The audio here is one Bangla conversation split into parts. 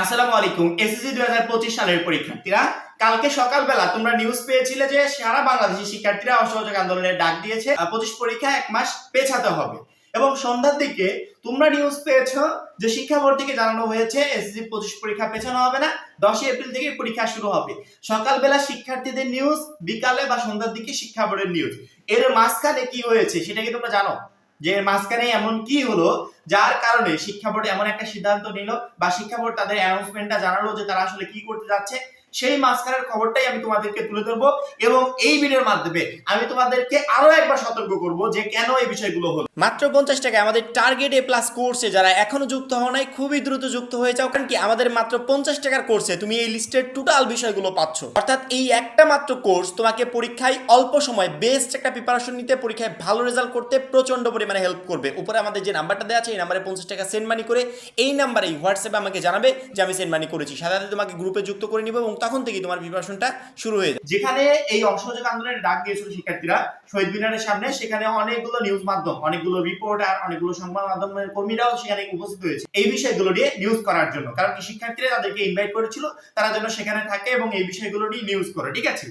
আসসালামু আলাইকুম, এসএসসি দুই হাজার পঁচিশ সালের পরীক্ষার্থীরা। কালকে সকালবেলা তোমরা নিউজ পেয়েছিলে যে সারা বাংলাদেশি শিক্ষার্থীরা অসহযোগ আন্দোলনের ডাক দিয়েছে পঁচিশ পরীক্ষা এক মাস পেছাতে হবে। এবং সন্ধ্যার দিকে তোমরা নিউজ পেয়েছ যে শিক্ষা বোর্ড জানানো হয়েছে, এসএসসি পঁচিশ পরীক্ষা পেছানো হবে না, দশই এপ্রিল থেকে পরীক্ষা শুরু হবে। সকালবেলা শিক্ষার্থীদের নিউজ বিকালে বা সন্ধ্যার দিকে শিক্ষা বোর্ডের নিউজ এর মাঝখানে কি হয়েছে সেটা কি তোমরা জানো? যে এর মাঝখানে এমন কি হলো, যার কারণে শিক্ষা বোর্ড এমন একটা সিদ্ধান্ত নিল বা শিক্ষা বোর্ড তাদের অ্যানাউন্সমেন্টটা জানালো যে তারা আসলে কি করতে যাচ্ছে। সেই মাঝখানের খবরটাই আমি তোমাদেরকে তুলে ধরবো এবং এই ভিডিওর মাধ্যমে আমি তোমাদেরকে আরও একবার সতর্ক করব যে কেন এই বিষয়গুলো হলো। মাত্র পঞ্চাশ টাকা আমাদের টার্গেট এ প্লাস কোর্সে যারা এখনও যুক্ত হও নাই, খুবই দ্রুত যুক্ত হয়ে যাও, কারণ কি আমাদের মাত্র পঞ্চাশ টাকার কোর্সে তুমি এই লিস্টের টোটাল বিষয়গুলো পাচ্ছ। অর্থাৎ এই একটা মাত্র কোর্স তোমাকে পরীক্ষায় অল্প সময় বেস্ট একটা প্রিপারেশন নিতে, পরীক্ষায় ভালো রেজাল্ট করতে প্রচণ্ড পরিমাণে হেল্প করবে। উপরে আমাদের যে নাম্বারটা দেওয়া আছে, এই নাম্বারে পঞ্চাশ টাকা সেন্ড মানি করে এই নাম্বারেই হোয়াটসঅ্যাপে আমাকে জানাবে যে আমি সেন্ড মানি করেছি। সাথে তোমাকে গ্রুপে যুক্ত করে নিব এবং তখন থেকেই তোমার প্রিপারেশনটা শুরু হয়ে যাবে যেখানে এই অসহযোগ আন্দোলনের ডাক দিয়েছিল শিক্ষার্থীরা, শহীদ মিনারের সামনে, সেখানে অনেকগুলো নিউজ মাধ্যম, অনেকগুলো রিপোর্টার অনেকগুলো সংবাদ মাধ্যমের কর্মীরাও সেখানে উপস্থিত হয়েছে। এই বিষয়গুলো নিয়ে নিউজ করার জন্য। কারণ কি শিক্ষার্থীরা তাদেরকে ইনভাইট করেছিল, তারা যেন সেখানে থাকে এবং এই বিষয়গুলো নিয়ে নিউজ করে, ঠিক আছে?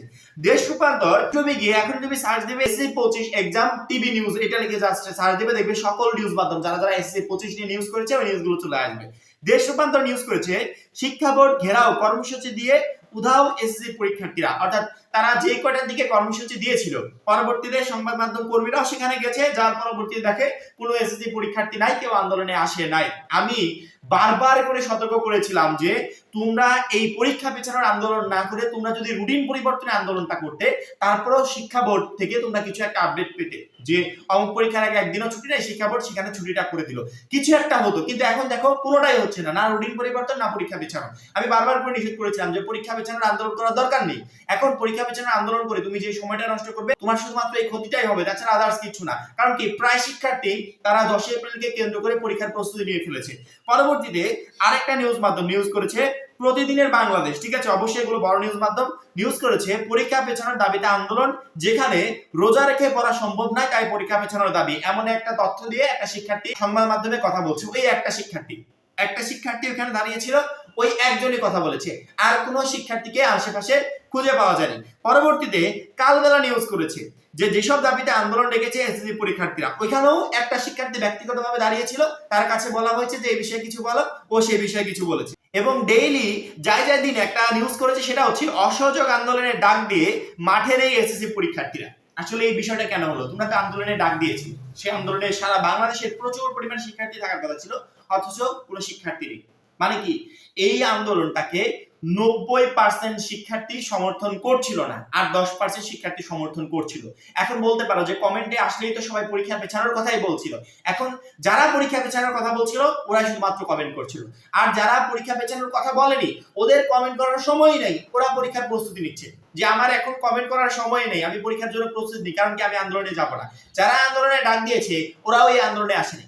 দেশ রূপান্তর, তুমি গিয়ে এখন তুমি সার্চ দিবে এসএসসি পঁচিশ এক্সাম টিভি নিউজ এটা লিখে যাচ্ছে সার্চ দিবে, দেখবে সকল নিউজ মাধ্যম, যারা যারা এসএসসি পঁচিশ নিয়ে নিউজ করেছে, ওই নিউজগুলো চলে আসবে। দেশ রূপান্তর নিউজ করেছে, শিক্ষা বোর্ড ঘেরাও কর্মসূচি দিয়ে উধাও এসএসসি পরীক্ষার্থীরা। অর্থাৎ তারা যে কয়টার দিকে কর্মসূচি দিয়েছিল, পরবর্তীতে সংবাদ মাধ্যম কর্মীরাও সেখানে গেছে, যার পরবর্তীতে দেখে কোনো এসএসসি পরীক্ষার্থী নাই, কেউ আন্দোলনে আসে নাই। আমি বারবার করে সতর্ক করেছিলাম যে তোমরা এই পরীক্ষা পেছানোর আন্দোলন না করে তোমরা যদি রুটিন পরিবর্তনের আন্দোলনটা করতে, তারপরেও শিক্ষা বোর্ড থেকে তোমরা কিছু একটা আপডেট পেতে। যে অঙ্ক পরীক্ষার আগে একদিনও ছুটি নেই, শিক্ষা বোর্ড সেখানে ছুটিটা করে দিল। কিছু একটা হতো, কিন্তু এখন দেখো কোনোটাই হচ্ছে না না রুটিন পরিবর্তন, না পরীক্ষা পেছানো। আমি বারবার করে নিষেধ করেছিলাম যে পরীক্ষা পেছানোর আন্দোলন করার দরকার নেই। এখন পরীক্ষা পেছানোর আন্দোলন করে তুমি যে সময়টা নষ্ট করবে, তোমার শুধুমাত্র এই ক্ষতিটাই হবে, তাছাড়া আদার্স কিছু না। কারণ কি? প্রায় শিক্ষার্থী তারা দশই এপ্রিলকে কেন্দ্র করে পরীক্ষার প্রস্তুতি নিয়ে ফেলেছে। পরবর্তীতে আরেকটা নিউজ মাধ্যম নিউজ করেছে প্রতিদিনের বাংলাদেশ। ঠিক আছে? অবশ্যই এগুলো বড় নিউজ মাধ্যম। নিউজ করেছে, পরীক্ষা পেছানোর দাবিতে আন্দোলন, যেখানে রোজা রেখে পড়া সম্ভব নয় তাই পরীক্ষা পেছানোর দাবি। এমন একটা তথ্য দিয়ে একটা শিক্ষার্থী সংবাদ মাধ্যমে কথা বলছে। ওই একটা শিক্ষার্থী। একটা শিক্ষার্থী ওখানে দাঁড়িয়েছিল, ওই একজনই কথা বলেছে। আর কোনো শিক্ষার্থীকে আশেপাশে খুঁজে পাওয়া যায়নি। পরবর্তীতে কালবেলা নিউজ করেছে যে যেসব দাবিতে আন্দোলন ডেকেছে এসএসসি পরীক্ষার্থীরা, ওইখানেও একটা শিক্ষার্থী ব্যক্তিগতভাবে দাঁড়িয়েছিল তার কাছে বলা হয়েছে যে এই বিষয়ে কিছু বলো। ও সে বিষয়ে কিছু বলেছে। এবং ডেইলি যাই যাই দিন একটা নিউজ করেছে, সেটা হচ্ছে অসহযোগ আন্দোলনের ডাক দিয়ে মাঠে নেই এসএসসি পরীক্ষার্থীরা। আসলে এই বিষয়টা কেন হলো? তোমরা তো আন্দোলনে ডাক দিয়েছিলে সেই আন্দোলনে সারা বাংলাদেশের প্রচুর পরিমাণ শিক্ষার্থী থাকার কথা ছিল, অথচ কোনো শিক্ষার্থী নেই। মানে কি? এই আন্দোলনটাকে নব্বই পার্সেন্ট শিক্ষার্থী সমর্থন করছিল না, আর দশ পার্সেন্ট শিক্ষার্থী সমর্থন করছিল। এখন বলতে পারো যে কমেন্টে আসলেই তো সবাই পরীক্ষা পেছানোর কথাই বলছিল। এখন যারা পরীক্ষা পেছানোর কথা বলছিল ওরা শুধুমাত্র কমেন্ট করছিল। আর যারা পরীক্ষা পেছানোর কথা বলেনি, ওদের কমেন্ট করার সময়ই নেই, ওরা পরীক্ষার প্রস্তুতি নিচ্ছে। যে আমার এখন কমেন্ট করার সময় নেই, আমি পরীক্ষার জন্য প্রস্তুতি নিই, কারণ কি আমি আন্দোলনে যাব না। যারা আন্দোলনে ডাক দিয়েছে, ওরাও এই আন্দোলনে আসেনি।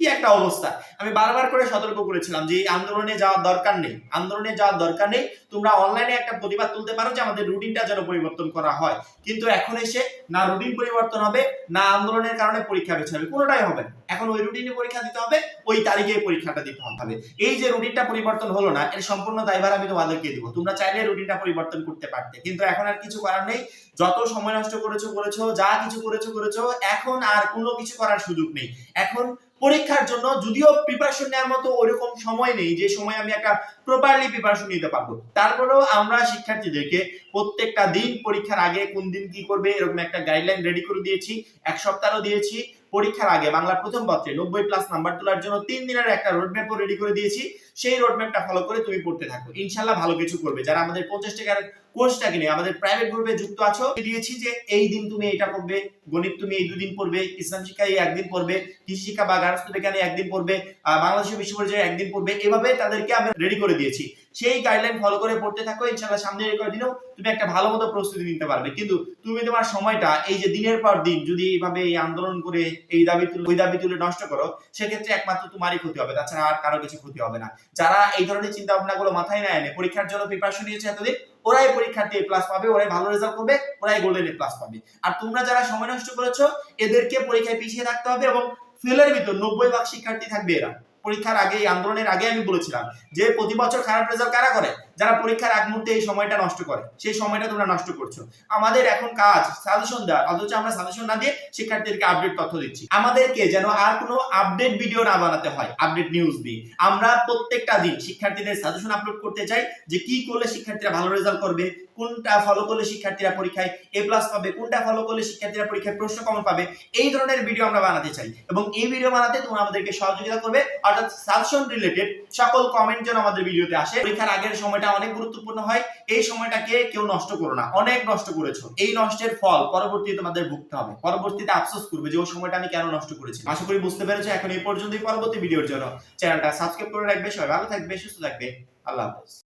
কি একটা অবস্থা? আমি বারবার করে সতর্ক করেছিলাম যে এই আন্দোলনে যাওয়ার দরকার নেই। আন্দোলনে যাওয়ার দরকার নেই। তোমরা অনলাইনে একটা প্রতিবাদ তুলতে পারো যে আমাদের রুটিনটা যেন পরিবর্তন করা হয়। কিন্তু এখন এসে না রুটিন পরিবর্তন হবে না আন্দোলনের কারণে পরীক্ষা বেছে হবে কোনোটাই হবে এখন ওই রুটিনে পরীক্ষা দিতে হবে ওই তারিখে পরীক্ষাটা দিতে হবে। এই যে রুটিনটা পরিবর্তন হলো না এর সম্পূর্ণ দায়ভার আমি তোমাদেরকে দিব। তোমরা চাইলে রুটিনটা পরিবর্তন করতে পারতে। কিন্তু এখন আর কিছু করার নেই। যত সময় নষ্ট করেছ করেছ যা কিছু করেছ করেছ এখন আর কোনো কিছু করার সুযোগ নেই। এখন পরীক্ষার জন্য, যদিও প্রিপারেশন নেওয়ার মতো ওইরকম সময় নেই, যে সময় আমি একটা প্রপারলি প্রিপারেশন নিতে পারব। তারপরেও আমরা শিক্ষার্থীদেরকে প্রত্যেকটা দিন পরীক্ষার আগে কোন দিন কি করবে, এরকম একটা গাইডলাইন রেডি করে দিয়েছি, এক সপ্তাহও দিয়েছি। পরীক্ষার আগে বাংলা প্রথম পত্রে নব্বই প্লাস নাম্বার তোলার জন্য তিন দিনের একটা রোডম্যাপও রেডি করে দিয়েছি। সেই রোডম্যাপটা ফলো করে তুমি পড়তে থাকো। ইনশাল্লাহ ভালো কিছু করবে। যারা আমাদের পঞ্চাশ টাকার কোর্সটা কিনে আমাদের প্রাইভেট গ্রুপে যুক্ত আছো। দিয়েছি যে এই দিন তুমি এটা পড়বে, গণিত তুমি এই দুদিন পড়বে, ইসলাম শিক্ষা এই একদিন পড়বে, কৃষি শিক্ষা বা গার্হস্থ্য বিজ্ঞানে একদিন পড়বে বাংলাদেশ বিশ্ববিদ্যালয়ে একদিন পড়বে। এভাবে তাদেরকে আমরা রেডি করে দিয়েছি। সেই গাইডলাইন ফলো করে পড়তে থাকো ইনশাল্লাহ সামনের কয়েকদিনেও তুমি একটা ভালো মতো প্রস্তুতি নিতে পারবে। কিন্তু তুমি তোমার সময়টা এই যে দিনের পর দিন যদি এইভাবে এই আন্দোলন করে এই দাবি তুলে, ওই দাবি তুলে নষ্ট করো, সেক্ষেত্রে একমাত্র তোমারই ক্ষতি হবে। তাছাড়া আর কারও কিছু ক্ষতি হবে না। যারা এই ধরনের চিন্তা ভাবনাগুলো মাথায় না এনে পরীক্ষার জন্য প্রিপারেশন নিয়েছে এতদিন ওরাই পরীক্ষা এ প্লাস পাবে, ওরাই ভালো রেজাল্ট করবে, ওরাই গোল্ডেন এ প্লাস পাবে। আর তোমরা যারা সময় নষ্ট করেছ, এদেরকে পরীক্ষায় পিছিয়ে থাকতে হবে এবং ফেলের ভিতর নব্বই ভাগ শিক্ষার্থী থাকবে এরা। পরীক্ষার আগে, এই আন্দোলনের আগে আমি বলেছিলাম যে প্রতি বছর খারাপ রেজাল্ট কারা করে? যারা পরীক্ষার আগ মুহূর্তে এই সময়টা নষ্ট করে। সেই সময়টা তোমরা নষ্ট করছ। আমাদের এখন কাজ সাজেশন দেওয়া, অথচ আমরা সাজেশন না দিয়ে শিক্ষার্থীদেরকে আপডেট তথ্য দিচ্ছি। আমাদেরকে যেন আর কোনো আপডেট ভিডিও না বানাতে হয় আপডেট নিউজ দিই আমরা প্রত্যেকটা দিন শিক্ষার্থীদের সাজেশন আপলোড করতে চাই যে কি করলে শিক্ষার্থীরা ভালো রেজাল্ট করবে, কোনটা ফলো করলে শিক্ষার্থীরা পরীক্ষায় এ প্লাস পাবে, কোনটা ফলো করলে শিক্ষার্থীরা পরীক্ষায় প্রশ্ন কমন পাবে, এই ধরনের ভিডিও আমরা বানাতে চাই। এবং এই ভিডিও বানাতে তোমরা আমাদেরকে সহযোগিতা করবে অর্থাৎ সাজেশন রিলেটেড সকল কমেন্ট যেন আমাদের ভিডিওতে আসে। পরীক্ষার আগের সময়টা অনেক গুরুত্বপূর্ণ হয়। এই সময়টাকে কেউ নষ্ট করো না। অনেক নষ্ট করেছ। এই নষ্টের ফল পরবর্তীতে তোমাদের ভুগতে হবে। পরবর্তীতে আফসোস করবে যে ওই সময়টা আমি কেন নষ্ট করেছি? আশা করি বুঝতে পেরেছ। এখন এই পর্যন্তই পরবর্তী ভিডিওর জন্য। চ্যানেলটা সাবস্ক্রাইব করে রাখবে। সবাই ভালো থাকবে, সুস্থ থাকবে। আল্লাহ হাফেজ।